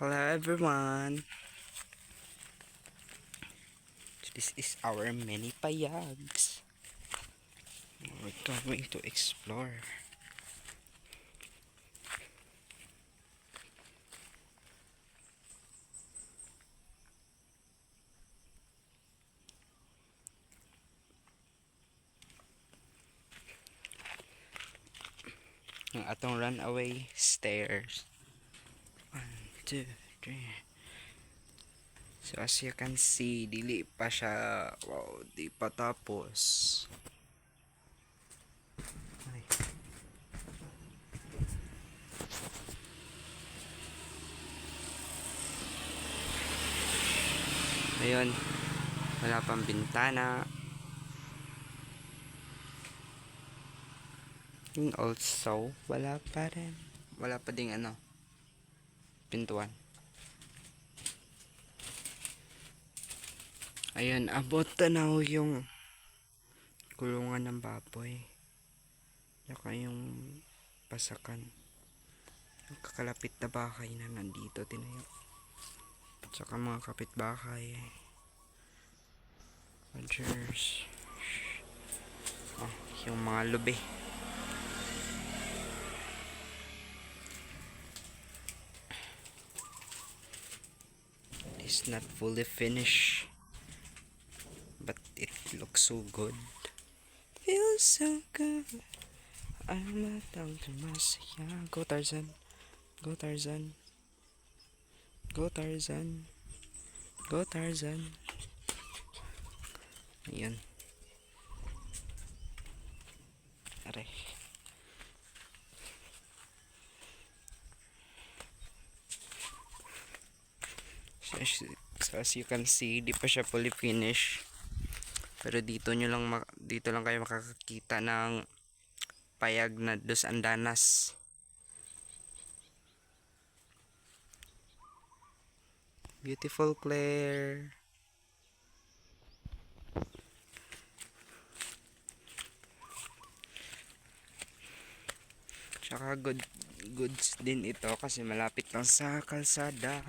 Hello everyone. This is our mini payags. We're going to explore. Ang atong runaway stairs. Two, three. So as you can see, dili pa siya, wow, di pa tapos. Ay. Ayun, wala pang bintana. And also, wala pa rin. Wala pa ding ano, pintuan. Ayan, abot tanaw yung kulungan ng baboy. Tsaka yung pasakan. Yung kakalapit na bahay na nandito, tinayo. Tsaka mga kapitbahay. Rogers. Oh, yung mga lubi. It's not fully finished. But it looks so good. Feels so good. I'm not down to masaya. Go Tarzan. Go Tarzan. Go Tarzan. Go Tarzan. Ayan. Aray. So, as- you can see, di pa siya fully finished. Pero dito nyo lang dito lang kayo makakakita ng payag na dos andanas. Beautiful Claire. Tsaka good goods din ito kasi malapit lang sa kalsada.